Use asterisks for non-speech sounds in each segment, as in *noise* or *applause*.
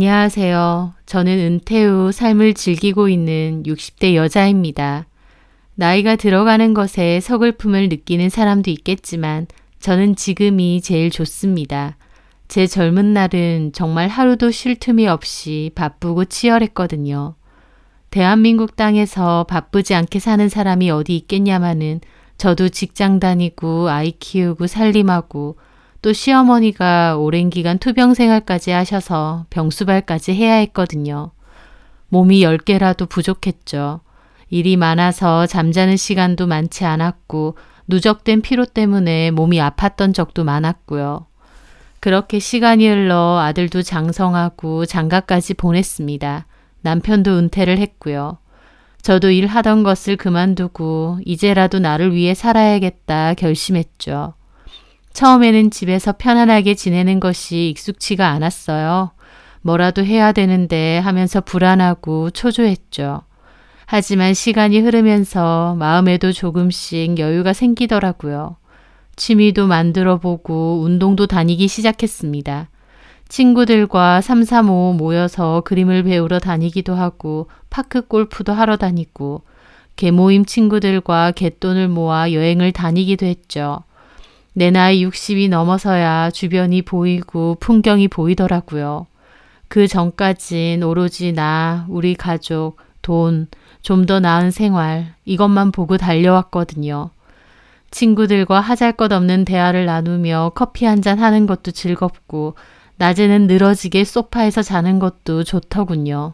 안녕하세요. 저는 은퇴 후 삶을 즐기고 있는 60대 여자입니다. 나이가 들어가는 것에 서글픔을 느끼는 사람도 있겠지만 저는 지금이 제일 좋습니다. 제 젊은 날은 정말 하루도 쉴 틈이 없이 바쁘고 치열했거든요. 대한민국 땅에서 바쁘지 않게 사는 사람이 어디 있겠냐마는 저도 직장 다니고 아이 키우고 살림하고 또 시어머니가 오랜 기간 투병 생활까지 하셔서 병수발까지 해야 했거든요. 몸이 10개라도 부족했죠. 일이 많아서 잠자는 시간도 많지 않았고 누적된 피로 때문에 몸이 아팠던 적도 많았고요. 그렇게 시간이 흘러 아들도 장성하고 장가까지 보냈습니다. 남편도 은퇴를 했고요. 저도 일하던 것을 그만두고 이제라도 나를 위해 살아야겠다 결심했죠. 처음에는 집에서 편안하게 지내는 것이 익숙치가 않았어요. 뭐라도 해야 되는데 하면서 불안하고 초조했죠. 하지만 시간이 흐르면서 마음에도 조금씩 여유가 생기더라고요. 취미도 만들어 보고 운동도 다니기 시작했습니다. 친구들과 335 모여서 그림을 배우러 다니기도 하고 파크 골프도 하러 다니고 개모임 친구들과 갯돈을 모아 여행을 다니기도 했죠. 내 나이 60이 넘어서야 주변이 보이고 풍경이 보이더라고요. 그 전까진 오로지 나, 우리 가족, 돈, 좀 더 나은 생활, 이것만 보고 달려왔거든요. 친구들과 하잘 것 없는 대화를 나누며 커피 한 잔 하는 것도 즐겁고, 낮에는 늘어지게 소파에서 자는 것도 좋더군요.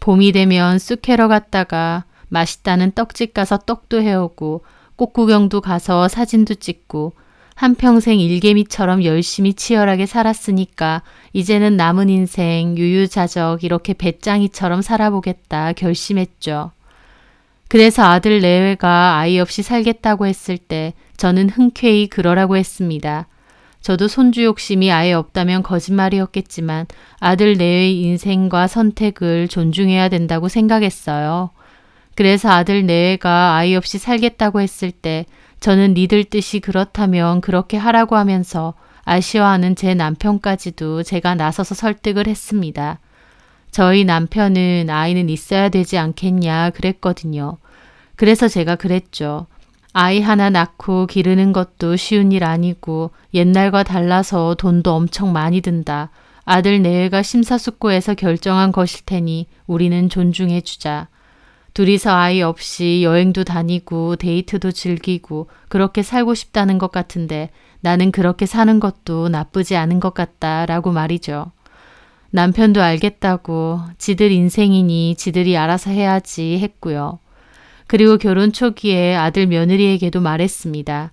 봄이 되면 쑥캐러 갔다가 맛있다는 떡집 가서 떡도 해오고, 꽃구경도 가서 사진도 찍고, 한평생 일개미처럼 열심히 치열하게 살았으니까 이제는 남은 인생 유유자적 이렇게 배짱이처럼 살아보겠다 결심했죠. 그래서 아들 내외가 아이 없이 살겠다고 했을 때 저는 흔쾌히 그러라고 했습니다. 저도 손주 욕심이 아예 없다면 거짓말이었겠지만 아들 내외의 인생과 선택을 존중해야 된다고 생각했어요. 그래서 아들 내외가 아이 없이 살겠다고 했을 때 저는 니들 뜻이 그렇다면 그렇게 하라고 하면서 아쉬워하는 제 남편까지도 제가 나서서 설득을 했습니다. 저희 남편은 아이는 있어야 되지 않겠냐 그랬거든요. 그래서 제가 그랬죠. 아이 하나 낳고 기르는 것도 쉬운 일 아니고 옛날과 달라서 돈도 엄청 많이 든다. 아들 내외가 심사숙고해서 결정한 것일 테니 우리는 존중해 주자. 둘이서 아이 없이 여행도 다니고 데이트도 즐기고 그렇게 살고 싶다는 것 같은데 나는 그렇게 사는 것도 나쁘지 않은 것 같다 라고 말이죠. 남편도 알겠다고 지들 인생이니 지들이 알아서 해야지 했고요. 그리고 결혼 초기에 아들 며느리에게도 말했습니다.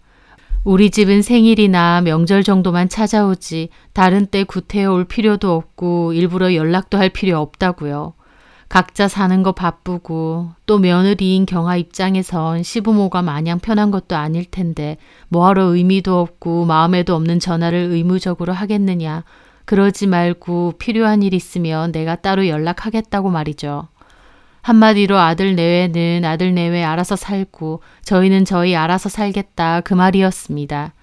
우리 집은 생일이나 명절 정도만 찾아오지 다른 때 구태여 올 필요도 없고 일부러 연락도 할 필요 없다고요. 각자 사는 거 바쁘고 또 며느리인 경아 입장에선 시부모가 마냥 편한 것도 아닐 텐데 뭐하러 의미도 없고 마음에도 없는 전화를 의무적으로 하겠느냐. 그러지 말고 필요한 일 있으면 내가 따로 연락하겠다고 말이죠. 한마디로 아들 내외는 아들 내외 알아서 살고 저희는 저희 알아서 살겠다 그 말이었습니다.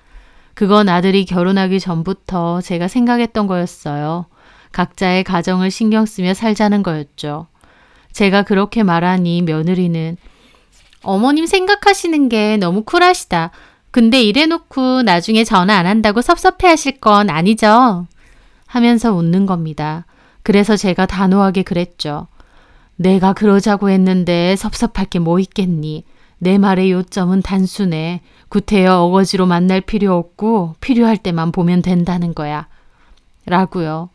그건 아들이 결혼하기 전부터 제가 생각했던 거였어요. 각자의 가정을 신경 쓰며 살자는 거였죠. 제가 그렇게 말하니 며느리는 어머님 생각하시는 게 너무 쿨하시다. 근데 이래놓고 나중에 전화 안 한다고 섭섭해 하실 건 아니죠? 하면서 웃는 겁니다. 그래서 제가 단호하게 그랬죠. 내가 그러자고 했는데 섭섭할 게 뭐 있겠니? 내 말의 요점은 단순해. 구태여 어거지로 만날 필요 없고 필요할 때만 보면 된다는 거야. 라고요.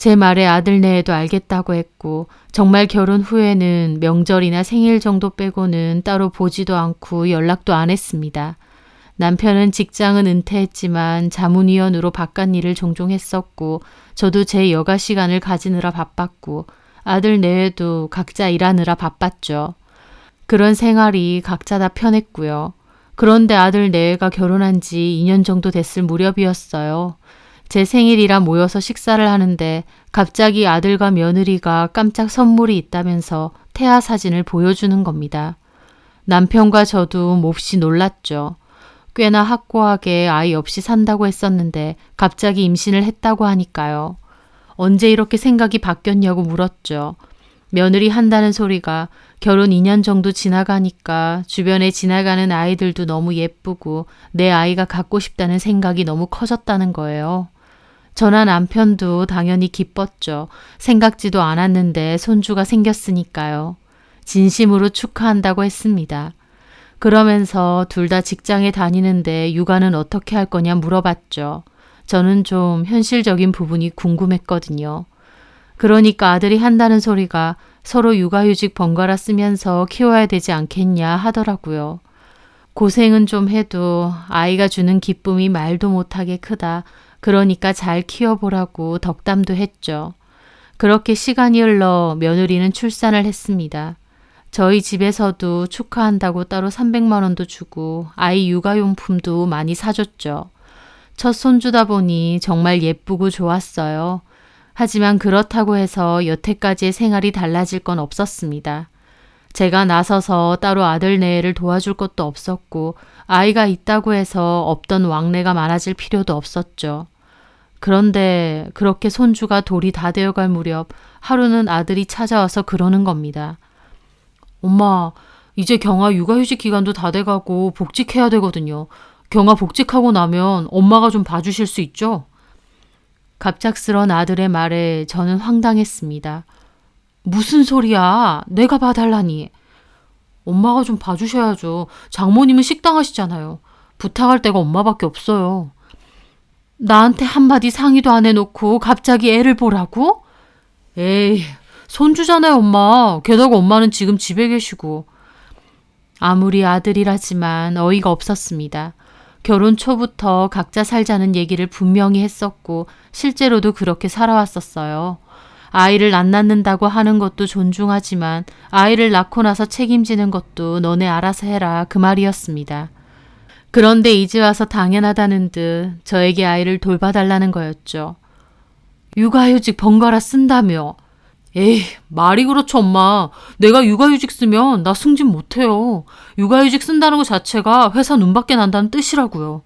제 말에 아들 내에도 알겠다고 했고 정말 결혼 후에는 명절이나 생일 정도 빼고는 따로 보지도 않고 연락도 안 했습니다. 남편은 직장은 은퇴했지만 자문위원으로 바깥 일을 종종 했었고 저도 제 여가 시간을 가지느라 바빴고 아들 내외도 각자 일하느라 바빴죠. 그런 생활이 각자 다 편했고요. 그런데 아들 내외가 결혼한 지 2년 정도 됐을 무렵이었어요. 제 생일이라 모여서 식사를 하는데 갑자기 아들과 며느리가 깜짝 선물이 있다면서 태아 사진을 보여주는 겁니다. 남편과 저도 몹시 놀랐죠. 꽤나 확고하게 아이 없이 산다고 했었는데 갑자기 임신을 했다고 하니까요. 언제 이렇게 생각이 바뀌었냐고 물었죠. 며느리 한다는 소리가 결혼 2년 정도 지나가니까 주변에 지나가는 아이들도 너무 예쁘고 내 아이가 갖고 싶다는 생각이 너무 커졌다는 거예요. 저나 남편도 당연히 기뻤죠. 생각지도 않았는데 손주가 생겼으니까요. 진심으로 축하한다고 했습니다. 그러면서 둘 다 직장에 다니는데 육아는 어떻게 할 거냐 물어봤죠. 저는 좀 현실적인 부분이 궁금했거든요. 그러니까 아들이 한다는 소리가 서로 육아휴직 번갈아 쓰면서 키워야 되지 않겠냐 하더라고요. 고생은 좀 해도 아이가 주는 기쁨이 말도 못하게 크다. 그러니까 잘 키워보라고 덕담도 했죠. 그렇게 시간이 흘러 며느리는 출산을 했습니다. 저희 집에서도 축하한다고 따로 300만 원도 주고 아이 육아용품도 많이 사줬죠. 첫 손주다 보니 정말 예쁘고 좋았어요. 하지만 그렇다고 해서 여태까지의 생활이 달라질 건 없었습니다. 제가 나서서 따로 아들 내외를 도와줄 것도 없었고 아이가 있다고 해서 없던 왕래가 많아질 필요도 없었죠. 그런데 그렇게 손주가 돌이 다 되어갈 무렵 하루는 아들이 찾아와서 그러는 겁니다. 엄마, 이제 경아 육아휴직 기간도 다 돼가고 복직해야 되거든요. 경아 복직하고 나면 엄마가 좀 봐주실 수 있죠? 갑작스런 아들의 말에 저는 황당했습니다. 무슨 소리야? 내가 봐달라니. 엄마가 좀 봐주셔야죠. 장모님은 식당 하시잖아요. 부탁할 데가 엄마밖에 없어요. 나한테 한마디 상의도 안 해놓고 갑자기 애를 보라고? 에이, 손주잖아요, 엄마. 게다가 엄마는 지금 집에 계시고. 아무리 아들이라지만 어이가 없었습니다. 결혼 초부터 각자 살자는 얘기를 분명히 했었고, 실제로도 그렇게 살아왔었어요. 아이를 안 낳는다고 하는 것도 존중하지만, 아이를 낳고 나서 책임지는 것도 너네 알아서 해라. 그 말이었습니다. 그런데 이제 와서 당연하다는 듯 저에게 아이를 돌봐달라는 거였죠. 육아휴직 번갈아 쓴다며. 에이, 말이 그렇죠, 엄마. 내가 육아휴직 쓰면 나 승진 못해요. 육아휴직 쓴다는 것 자체가 회사 눈밖에 난다는 뜻이라고요.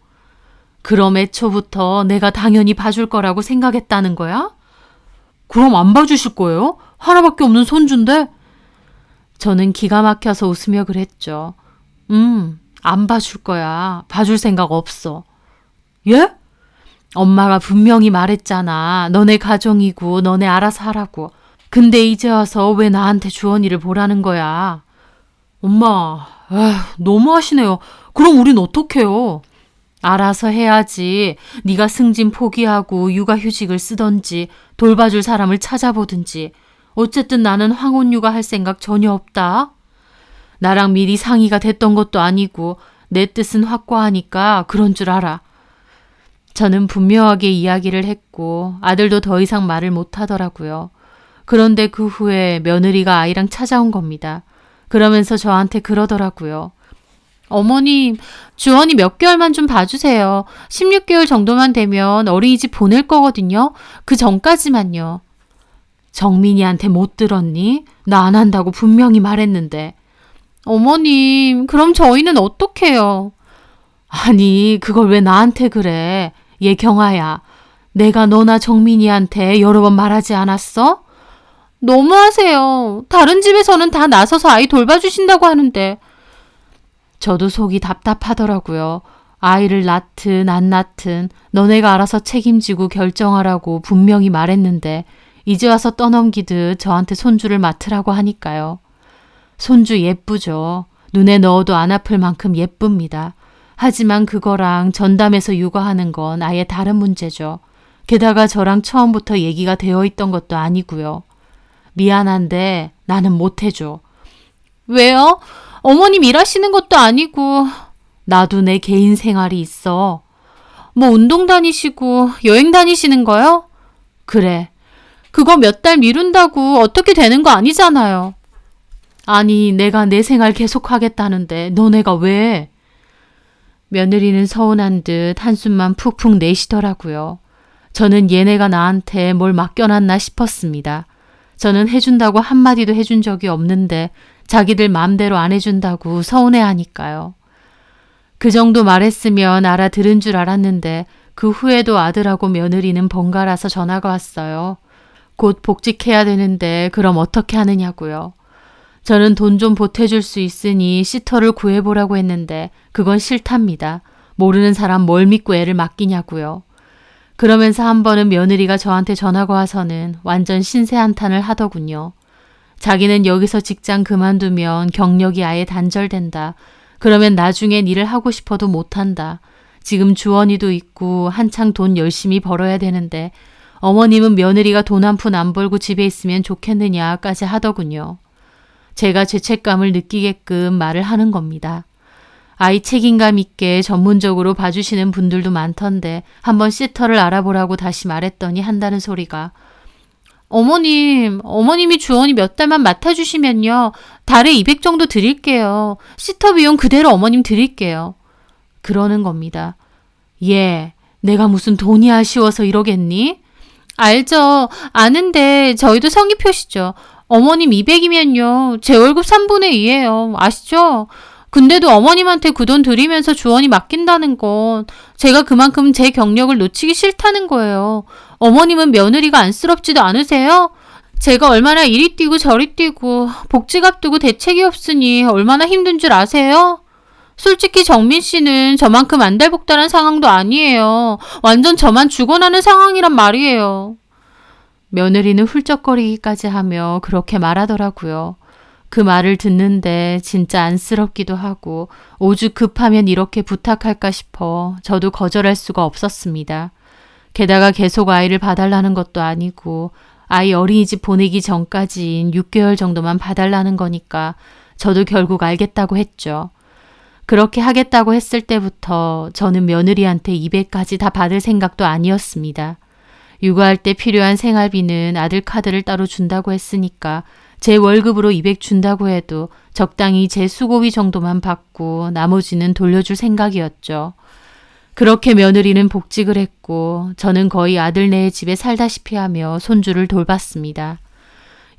그럼 애초부터 내가 당연히 봐줄 거라고 생각했다는 거야? 그럼 안 봐주실 거예요? 하나밖에 없는 손주인데? 저는 기가 막혀서 웃으며 그랬죠. 음, 안 봐줄 거야. 봐줄 생각 없어. 예? 엄마가 분명히 말했잖아. 너네 가정이고 너네 알아서 하라고. 근데 이제 와서 왜 나한테 주원이를 보라는 거야? 엄마, 에휴, 너무하시네요. 그럼 우린 어떡해요? 알아서 해야지. 네가 승진 포기하고 육아휴직을 쓰던지 돌봐줄 사람을 찾아보든지. 어쨌든 나는 황혼 육아 할 생각 전혀 없다. 나랑 미리 상의가 됐던 것도 아니고 내 뜻은 확고하니까 그런 줄 알아. 저는 분명하게 이야기를 했고 아들도 더 이상 말을 못 하더라고요. 그런데 그 후에 며느리가 아이랑 찾아온 겁니다. 그러면서 저한테 그러더라고요. 어머님, 주원이 몇 개월만 좀 봐주세요. 16개월 정도만 되면 어린이집 보낼 거거든요. 그 전까지만요. 정민이한테 못 들었니? 나 안 한다고 분명히 말했는데. 어머님, 그럼 저희는 어떡해요? 아니, 그걸 왜 나한테 그래? 얘 경아야. 내가 너나 정민이한테 여러 번 말하지 않았어? 너무하세요. 다른 집에서는 다 나서서 아이 돌봐주신다고 하는데. 저도 속이 답답하더라고요. 아이를 낳든 안 낳든 너네가 알아서 책임지고 결정하라고 분명히 말했는데 이제 와서 떠넘기듯 저한테 손주를 맡으라고 하니까요. 손주 예쁘죠. 눈에 넣어도 안 아플 만큼 예쁩니다. 하지만 그거랑 전담해서 육아하는 건 아예 다른 문제죠. 게다가 저랑 처음부터 얘기가 되어 있던 것도 아니고요. 미안한데 나는 못해줘. 왜요? 어머님 일하시는 것도 아니고 나도 내 개인 생활이 있어. 뭐 운동 다니시고 여행 다니시는 거요? 그래. 그거 몇 달 미룬다고 어떻게 되는 거 아니잖아요. 아니, 내가 내 생활 계속 하겠다는데 너네가 왜? 며느리는 서운한 듯 한숨만 푹푹 내쉬더라고요. 저는 얘네가 나한테 뭘 맡겨놨나 싶었습니다. 저는 해준다고 한마디도 해준 적이 없는데 자기들 마음대로 안 해준다고 서운해 하니까요. 그 정도 말했으면 알아들은 줄 알았는데 그 후에도 아들하고 며느리는 번갈아서 전화가 왔어요. 곧 복직해야 되는데 그럼 어떻게 하느냐고요. 저는 돈 좀 보태줄 수 있으니 시터를 구해보라고 했는데 그건 싫답니다. 모르는 사람 뭘 믿고 애를 맡기냐고요. 그러면서 한 번은 며느리가 저한테 전화가 와서는 완전 신세 한탄을 하더군요. 자기는 여기서 직장 그만두면 경력이 아예 단절된다. 그러면 나중엔 일을 하고 싶어도 못한다. 지금 주원이도 있고 한창 돈 열심히 벌어야 되는데 어머님은 며느리가 돈 한 푼 안 벌고 집에 있으면 좋겠느냐까지 하더군요. 제가 죄책감을 느끼게끔 말을 하는 겁니다. 아이 책임감 있게 전문적으로 봐주시는 분들도 많던데 한번 시터를 알아보라고 다시 말했더니 한다는 소리가 어머님, 어머님이 주원이 몇 달만 맡아주시면요. 달에 200 정도 드릴게요. 시터 비용 그대로 어머님 드릴게요. 그러는 겁니다. 예, 내가 무슨 돈이 아쉬워서 이러겠니? 알죠. 아는데 저희도 성의 표시죠. 어머님 200이면요. 제 월급 3분의 2예요. 아시죠? 근데도 어머님한테 그 돈 드리면서 주원이 맡긴다는 건 제가 그만큼 제 경력을 놓치기 싫다는 거예요. 어머님은 며느리가 안쓰럽지도 않으세요? 제가 얼마나 이리 뛰고 저리 뛰고 복직 앞두고 대책이 없으니 얼마나 힘든 줄 아세요? 솔직히 정민 씨는 저만큼 안달복달한 상황도 아니에요. 완전 저만 죽어나는 상황이란 말이에요. 며느리는 훌쩍거리기까지 하며 그렇게 말하더라고요. 그 말을 듣는데 진짜 안쓰럽기도 하고 오죽 급하면 이렇게 부탁할까 싶어 저도 거절할 수가 없었습니다. 게다가 계속 아이를 봐달라는 것도 아니고 아이 어린이집 보내기 전까지인 6개월 정도만 봐달라는 거니까 저도 결국 알겠다고 했죠. 그렇게 하겠다고 했을 때부터 저는 며느리한테 200까지 다 받을 생각도 아니었습니다. 육아할 때 필요한 생활비는 아들 카드를 따로 준다고 했으니까 제 월급으로 200 준다고 해도 적당히 제 수고비 정도만 받고 나머지는 돌려줄 생각이었죠. 그렇게 며느리는 복직을 했고 저는 거의 아들네의 집에 살다시피 하며 손주를 돌봤습니다.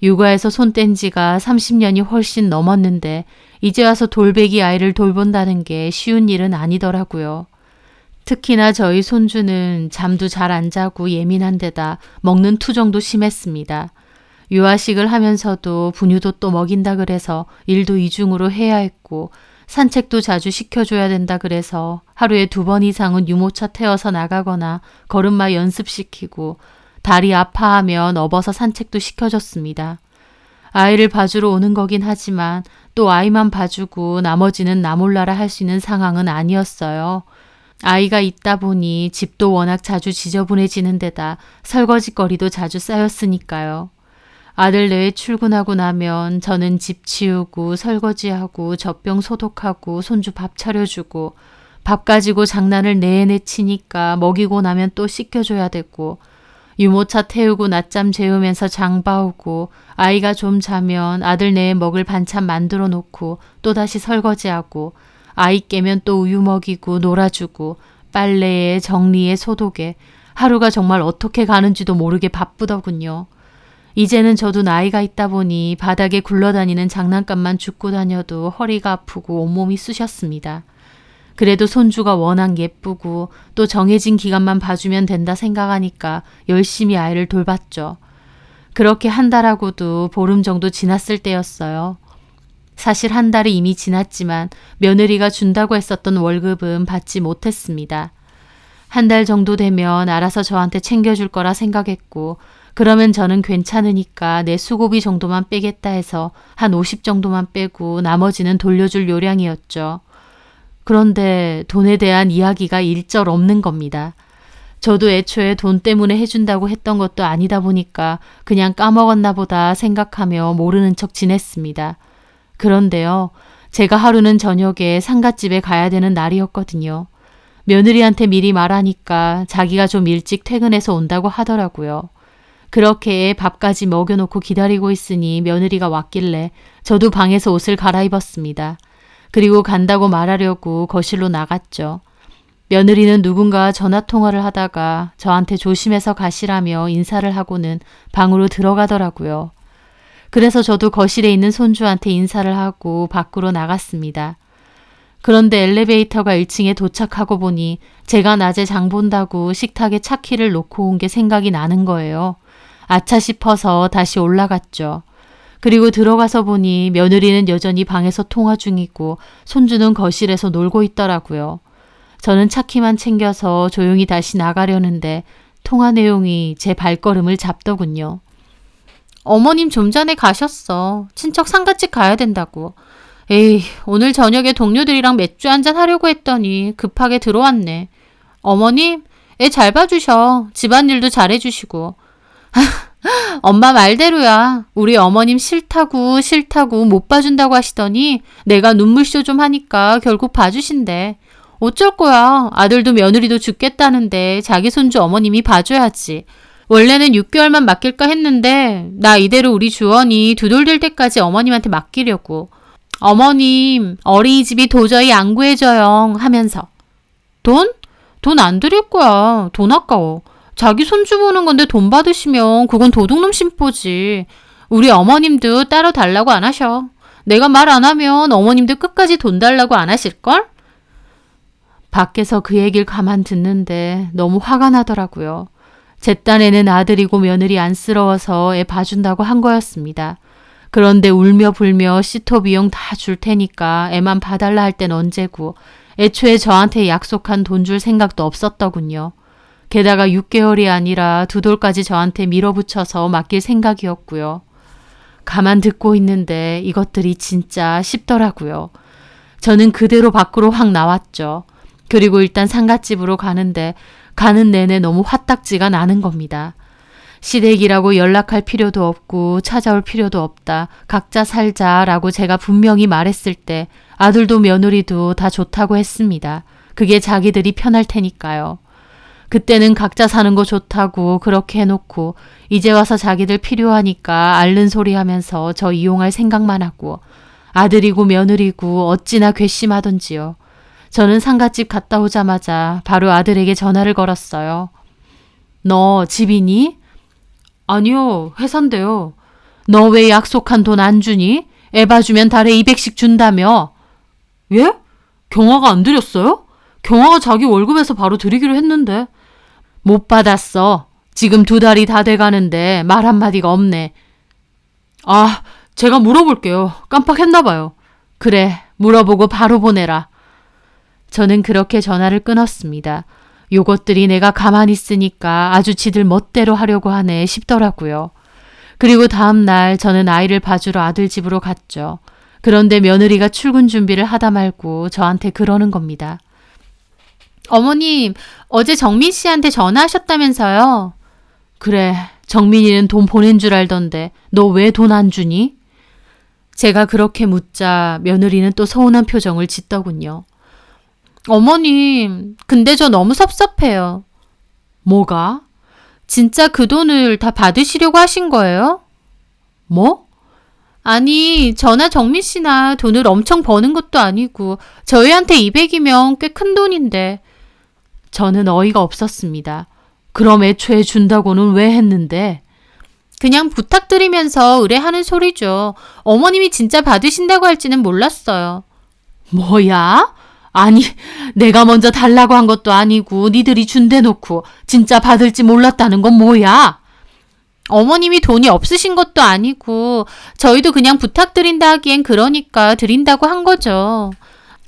육아에서 손 뗀 지가 30년이 훨씬 넘었는데 이제 와서 돌베기 아이를 돌본다는 게 쉬운 일은 아니더라고요. 특히나 저희 손주는 잠도 잘 안 자고 예민한 데다 먹는 투정도 심했습니다. 유아식을 하면서도 분유도 또 먹인다 그래서 일도 이중으로 해야 했고 산책도 자주 시켜줘야 된다 그래서 하루에 두 번 이상은 유모차 태워서 나가거나 걸음마 연습시키고 다리 아파하면 업어서 산책도 시켜줬습니다. 아이를 봐주러 오는 거긴 하지만 또 아이만 봐주고 나머지는 나 몰라라 할 수 있는 상황은 아니었어요. 아이가 있다 보니 집도 워낙 자주 지저분해지는 데다 설거지거리도 자주 쌓였으니까요. 아들 내에 출근하고 나면 저는 집 치우고 설거지하고 젖병 소독하고 손주 밥 차려주고 밥 가지고 장난을 내내 치니까 먹이고 나면 또 씻겨줘야 되고 유모차 태우고 낮잠 재우면서 장 봐오고 아이가 좀 자면 아들 내에 먹을 반찬 만들어 놓고 또다시 설거지하고 아이 깨면 또 우유 먹이고 놀아주고 빨래에 정리에 소독에 하루가 정말 어떻게 가는지도 모르게 바쁘더군요. 이제는 저도 나이가 있다 보니 바닥에 굴러다니는 장난감만 줍고 다녀도 허리가 아프고 온몸이 쑤셨습니다. 그래도 손주가 워낙 예쁘고 또 정해진 기간만 봐주면 된다 생각하니까 열심히 아이를 돌봤죠. 그렇게 한 달하고도 보름 정도 지났을 때였어요. 사실 한 달이 이미 지났지만 며느리가 준다고 했었던 월급은 받지 못했습니다. 한 달 정도 되면 알아서 저한테 챙겨줄 거라 생각했고 그러면 저는 괜찮으니까 내 수고비 정도만 빼겠다 해서 한 50 정도만 빼고 나머지는 돌려줄 요량이었죠. 그런데 돈에 대한 이야기가 일절 없는 겁니다. 저도 애초에 돈 때문에 해준다고 했던 것도 아니다 보니까 그냥 까먹었나 보다 생각하며 모르는 척 지냈습니다. 그런데요, 제가 하루는 저녁에 상갓집에 가야 되는 날이었거든요. 며느리한테 미리 말하니까 자기가 좀 일찍 퇴근해서 온다고 하더라고요. 그렇게 밥까지 먹여놓고 기다리고 있으니 며느리가 왔길래 저도 방에서 옷을 갈아입었습니다. 그리고 간다고 말하려고 거실로 나갔죠. 며느리는 누군가 전화 통화를 하다가 저한테 조심해서 가시라며 인사를 하고는 방으로 들어가더라고요. 그래서 저도 거실에 있는 손주한테 인사를 하고 밖으로 나갔습니다. 그런데 엘리베이터가 1층에 도착하고 보니 제가 낮에 장 본다고 식탁에 차키를 놓고 온 게 생각이 나는 거예요. 아차 싶어서 다시 올라갔죠. 그리고 들어가서 보니 며느리는 여전히 방에서 통화 중이고 손주는 거실에서 놀고 있더라고요. 저는 차키만 챙겨서 조용히 다시 나가려는데 통화 내용이 제 발걸음을 잡더군요. 어머님 좀 전에 가셨어. 친척 상가집 가야 된다고. 에이, 오늘 저녁에 동료들이랑 맥주 한잔 하려고 했더니 급하게 들어왔네. 어머님, 애 잘 봐주셔. 집안일도 잘해주시고. *laughs* 엄마 말대로야. 우리 어머님 싫다고 싫다고 못 봐준다고 하시더니 내가 눈물쇼 좀 하니까 결국 봐주신대. 어쩔 거야. 아들도 며느리도 죽겠다는데 자기 손주 어머님이 봐줘야지. 원래는 6개월만 맡길까 했는데 나 이대로 우리 주원이 두돌될 때까지 어머님한테 맡기려고. 어머님, 어린이집이 도저히 안 구해져요 하면서. 돈? 돈 안 드릴 거야. 돈 아까워. 자기 손주 보는 건데 돈 받으시면 그건 도둑놈 심보지. 우리 어머님도 따로 달라고 안 하셔. 내가 말 안 하면 어머님도 끝까지 돈 달라고 안 하실걸? 밖에서 그 얘기를 가만 듣는데 너무 화가 나더라고요. 제 딴에는 아들이고 며느리 안쓰러워서 애 봐준다고 한 거였습니다. 그런데 울며 불며 시토 비용 다 줄 테니까 애만 봐달라 할 땐 언제고 애초에 저한테 약속한 돈 줄 생각도 없었더군요. 게다가 6개월이 아니라 두 돌까지 저한테 밀어붙여서 맡길 생각이었고요. 가만 듣고 있는데 이것들이 진짜 쉽더라고요. 저는 그대로 밖으로 확 나왔죠. 그리고 일단 상갓집으로 가는데 가는 내내 너무 화딱지가 나는 겁니다. 시댁이라고 연락할 필요도 없고 찾아올 필요도 없다. 각자 살자라고 제가 분명히 말했을 때 아들도 며느리도 다 좋다고 했습니다. 그게 자기들이 편할 테니까요. 그때는 각자 사는 거 좋다고 그렇게 해놓고 이제 와서 자기들 필요하니까 앓는 소리 하면서 저 이용할 생각만 하고 아들이고 며느리고 어찌나 괘씸하던지요. 저는 상갓집 갔다 오자마자 바로 아들에게 전화를 걸었어요. 너 집이니? 아니요, 회사인데요. 너 왜 약속한 돈 안 주니? 애 봐주면 달에 200씩 준다며. 예? 경화가 안 드렸어요? 경화가 자기 월급에서 바로 드리기로 했는데. 못 받았어. 지금 두 달이 다 돼가는데 말 한마디가 없네. 아, 제가 물어볼게요. 깜빡했나봐요. 그래, 물어보고 바로 보내라. 저는 그렇게 전화를 끊었습니다. 요것들이 내가 가만히 있으니까 아주 지들 멋대로 하려고 하네 싶더라고요. 그리고 다음 날 저는 아이를 봐주러 아들 집으로 갔죠. 그런데 며느리가 출근 준비를 하다 말고 저한테 그러는 겁니다. 어머님, 어제 정민 씨한테 전화하셨다면서요? 그래, 정민이는 돈 보낸 줄 알던데 너 왜 돈 안 주니? 제가 그렇게 묻자 며느리는 또 서운한 표정을 짓더군요. 어머님, 근데 저 너무 섭섭해요. 뭐가? 진짜 그 돈을 다 받으시려고 하신 거예요? 뭐? 아니, 저나 정민 씨나 돈을 엄청 버는 것도 아니고 저희한테 200이면 꽤 큰 돈인데 저는 어이가 없었습니다. 그럼 애초에 준다고는 왜 했는데? 그냥 부탁드리면서 의뢰하는 소리죠. 어머님이 진짜 받으신다고 할지는 몰랐어요. 뭐야? 아니, 내가 먼저 달라고 한 것도 아니고 니들이 준대놓고 진짜 받을지 몰랐다는 건 뭐야? 어머님이 돈이 없으신 것도 아니고 저희도 그냥 부탁드린다 하기엔 그러니까 드린다고 한 거죠.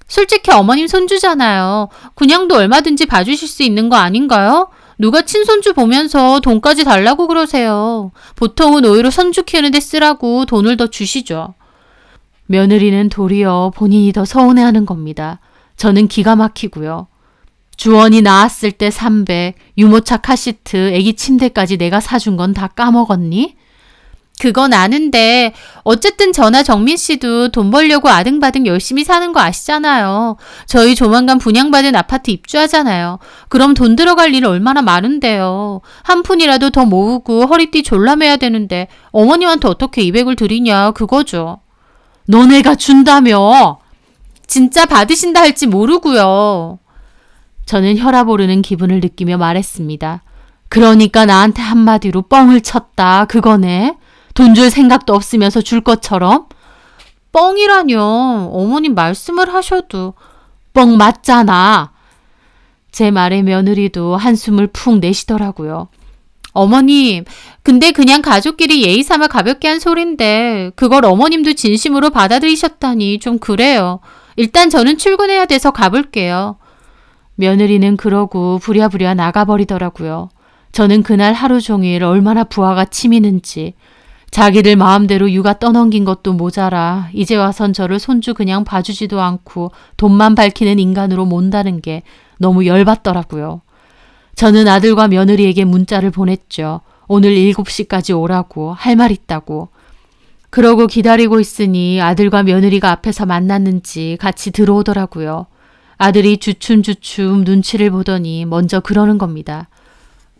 솔직히 어머님 손주잖아요. 그냥도 얼마든지 봐주실 수 있는 거 아닌가요? 누가 친손주 보면서 돈까지 달라고 그러세요. 보통은 오히려 손주 키우는데 쓰라고 돈을 더 주시죠. 며느리는 도리어 본인이 더 서운해하는 겁니다. 저는 기가 막히고요. 주원이 나왔을 때 300, 유모차 카시트, 애기 침대까지 내가 사준 건 다 까먹었니? 그건 아는데 어쨌든 저나 정민 씨도 돈 벌려고 아등바등 열심히 사는 거 아시잖아요. 저희 조만간 분양받은 아파트 입주하잖아요. 그럼 돈 들어갈 일 얼마나 많은데요. 한 푼이라도 더 모으고 허리띠 졸라매야 되는데 어머님한테 어떻게 200을 드리냐 그거죠. 너네가 준다며. 진짜 받으신다 할지 모르고요. 저는 혈압 오르는 기분을 느끼며 말했습니다. 그러니까 나한테 한마디로 뻥을 쳤다. 그거네. 돈 줄 생각도 없으면서 줄 것처럼. 뻥이라뇨. 어머님 말씀을 하셔도. 뻥 맞잖아. 제 말에 며느리도 한숨을 푹 내쉬더라고요. 어머님, 근데 그냥 가족끼리 예의 삼아 가볍게 한 소린데 그걸 어머님도 진심으로 받아들이셨다니 좀 그래요. 일단 저는 출근해야 돼서 가볼게요. 며느리는 그러고 부랴부랴 나가버리더라고요. 저는 그날 하루 종일 얼마나 부하가 치미는지 자기들 마음대로 육아 떠넘긴 것도 모자라 이제 와선 저를 손주 그냥 봐주지도 않고 돈만 밝히는 인간으로 몬다는 게 너무 열받더라고요. 저는 아들과 며느리에게 문자를 보냈죠. 오늘 7시까지 오라고 할 말 있다고. 그러고 기다리고 있으니 아들과 며느리가 앞에서 만났는지 같이 들어오더라고요. 아들이 주춤주춤 눈치를 보더니 먼저 그러는 겁니다.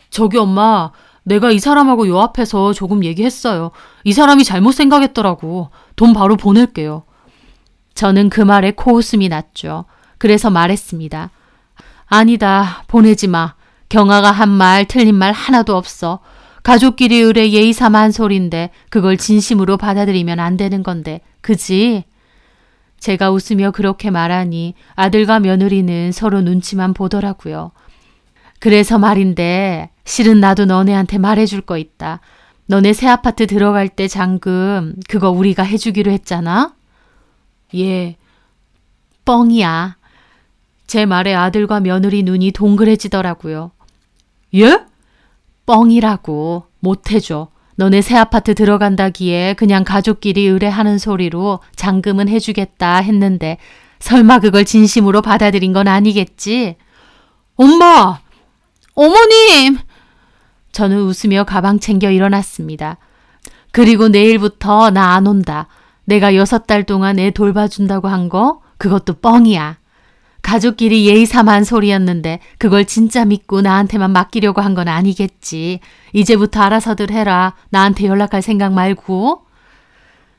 저기 엄마, 내가 이 사람하고 요 앞에서 조금 얘기했어요. 이 사람이 잘못 생각했더라고. 돈 바로 보낼게요. 저는 그 말에 코웃음이 났죠. 그래서 말했습니다. 아니다, 보내지 마. 경아가 한 말 틀린 말 하나도 없어. 가족끼리 의뢰 예의 삼아 한 소린데 그걸 진심으로 받아들이면 안 되는 건데, 그지? 제가 웃으며 그렇게 말하니 아들과 며느리는 서로 눈치만 보더라고요. 그래서 말인데 실은 나도 너네한테 말해줄 거 있다. 너네 새 아파트 들어갈 때 잔금 그거 우리가 해주기로 했잖아? 예, 뻥이야. 제 말에 아들과 며느리 눈이 동그래지더라고요. 예? 뻥이라고 못 해줘. 너네 새 아파트 들어간다기에 그냥 가족끼리 의뢰하는 소리로 잔금은 해주겠다 했는데 설마 그걸 진심으로 받아들인 건 아니겠지? 엄마! 어머님! 저는 웃으며 가방 챙겨 일어났습니다. 그리고 내일부터 나 안 온다. 내가 여섯 달 동안 애 돌봐준다고 한 거? 그것도 뻥이야. 가족끼리 예의 삼한 소리였는데 그걸 진짜 믿고 나한테만 맡기려고 한 건 아니겠지. 이제부터 알아서들 해라. 나한테 연락할 생각 말고.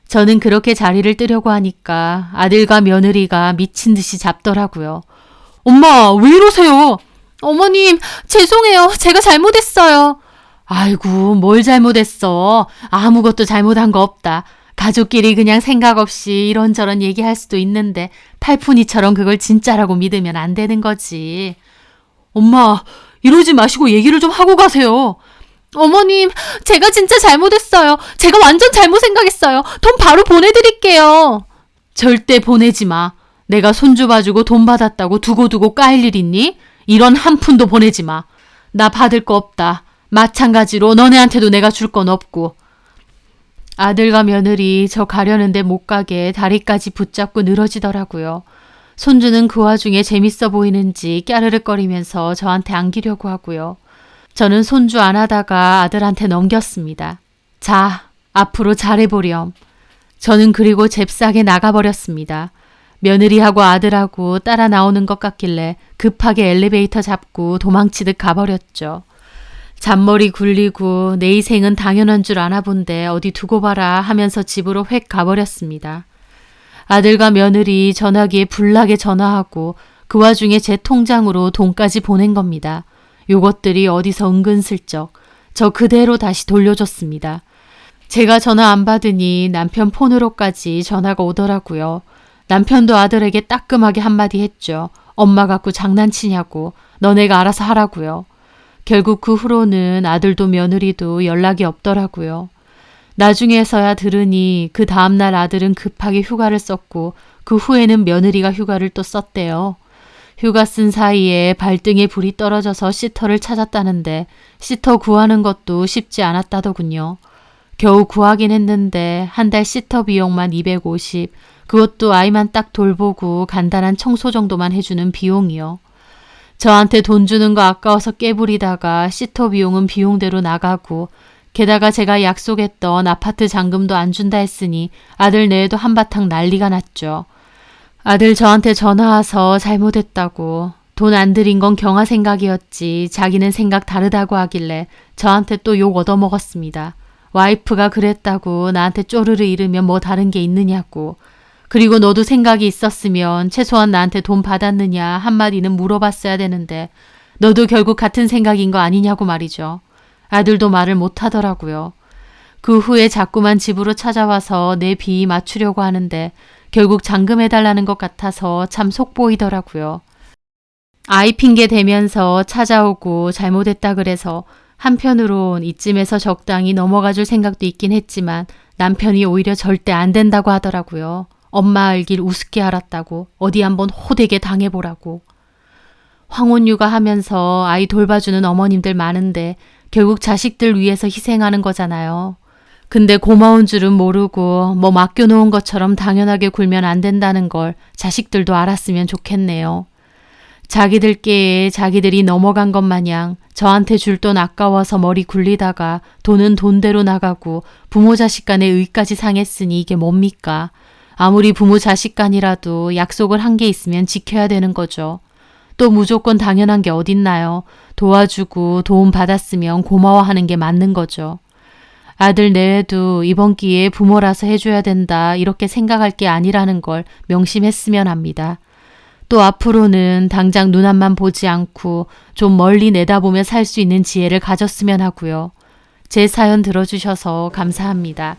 저는 그렇게 자리를 뜨려고 하니까 아들과 며느리가 미친 듯이 잡더라고요. 엄마, 왜 이러세요? 어머님, 죄송해요. 제가 잘못했어요. 아이고, 뭘 잘못했어. 아무것도 잘못한 거 없다. 가족끼리 그냥 생각 없이 이런저런 얘기할 수도 있는데 팔푼이처럼 그걸 진짜라고 믿으면 안 되는 거지. 엄마, 이러지 마시고 얘기를 좀 하고 가세요. 어머님, 제가 진짜 잘못했어요. 제가 완전 잘못 생각했어요. 돈 바로 보내드릴게요. 절대 보내지 마. 내가 손주 봐주고 돈 받았다고 두고두고 까일 일 있니? 이런 한 푼도 보내지 마. 나 받을 거 없다. 마찬가지로 너네한테도 내가 줄 건 없고. 아들과 며느리 저 가려는데 못 가게 다리까지 붙잡고 늘어지더라고요. 손주는 그 와중에 재밌어 보이는지 깨르륵거리면서 저한테 안기려고 하고요. 저는 손주 안 하다가 아들한테 넘겼습니다. 자, 앞으로 잘해보렴. 저는 그리고 잽싸게 나가버렸습니다. 며느리하고 아들하고 따라 나오는 것 같길래 급하게 엘리베이터 잡고 도망치듯 가버렸죠. 잔머리 굴리고 내 희생은 당연한 줄 아나 본데 어디 두고 봐라 하면서 집으로 획 가버렸습니다. 아들과 며느리 전화기에 불나게 전화하고 그 와중에 제 통장으로 돈까지 보낸 겁니다. 요것들이 어디서 은근슬쩍 저 그대로 다시 돌려줬습니다. 제가 전화 안 받으니 남편 폰으로까지 전화가 오더라고요. 남편도 아들에게 따끔하게 한마디 했죠. 엄마 갖고 장난치냐고. 너네가 알아서 하라고요. 결국 그 후로는 아들도 며느리도 연락이 없더라고요. 나중에서야 들으니 그 다음날 아들은 급하게 휴가를 썼고 그 후에는 며느리가 휴가를 또 썼대요. 휴가 쓴 사이에 발등에 불이 떨어져서 시터를 찾았다는데 시터 구하는 것도 쉽지 않았다더군요. 겨우 구하긴 했는데 한 달 시터 비용만 250, 그것도 아이만 딱 돌보고 간단한 청소 정도만 해주는 비용이요. 저한테 돈 주는 거 아까워서 깨부리다가 시터 비용은 비용대로 나가고 게다가 제가 약속했던 아파트 잔금도 안 준다 했으니 아들 내에도 한바탕 난리가 났죠. 아들 저한테 전화 와서 잘못했다고 돈안 들인 건 경아 생각이었지 자기는 생각 다르다고 하길래 저한테 또 욕 얻어먹었습니다. 와이프가 그랬다고 나한테 쪼르르 이르면 뭐 다른 게 있느냐고 그리고 너도 생각이 있었으면 최소한 나한테 돈 받았느냐 한마디는 물어봤어야 되는데 너도 결국 같은 생각인 거 아니냐고 말이죠. 아들도 말을 못 하더라고요. 그 후에 자꾸만 집으로 찾아와서 내비 맞추려고 하는데 결국 잔금해달라는 것 같아서 참 속보이더라고요. 아이 핑계 대면서 찾아오고 잘못했다 그래서 한편으론 이쯤에서 적당히 넘어가 줄 생각도 있긴 했지만 남편이 오히려 절대 안 된다고 하더라고요. 엄마 알길 우습게 알았다고 어디 한번 호되게 당해보라고. 황혼유가 하면서 아이 돌봐주는 어머님들 많은데 결국 자식들 위해서 희생하는 거잖아요. 근데 고마운 줄은 모르고 뭐 맡겨놓은 것처럼 당연하게 굴면 안 된다는 걸 자식들도 알았으면 좋겠네요. 자기들께 자기들이 넘어간 것 마냥 저한테 줄 돈 아까워서 머리 굴리다가 돈은 돈대로 나가고 부모 자식 간의 의까지 상했으니 이게 뭡니까? 아무리 부모 자식 간이라도 약속을 한 게 있으면 지켜야 되는 거죠. 또 무조건 당연한 게 어딨나요? 도와주고 도움 받았으면 고마워하는 게 맞는 거죠. 아들 내외도 이번 기회에 부모라서 해줘야 된다 이렇게 생각할 게 아니라는 걸 명심했으면 합니다. 또 앞으로는 당장 눈앞만 보지 않고 좀 멀리 내다보며 살 수 있는 지혜를 가졌으면 하고요. 제 사연 들어주셔서 감사합니다.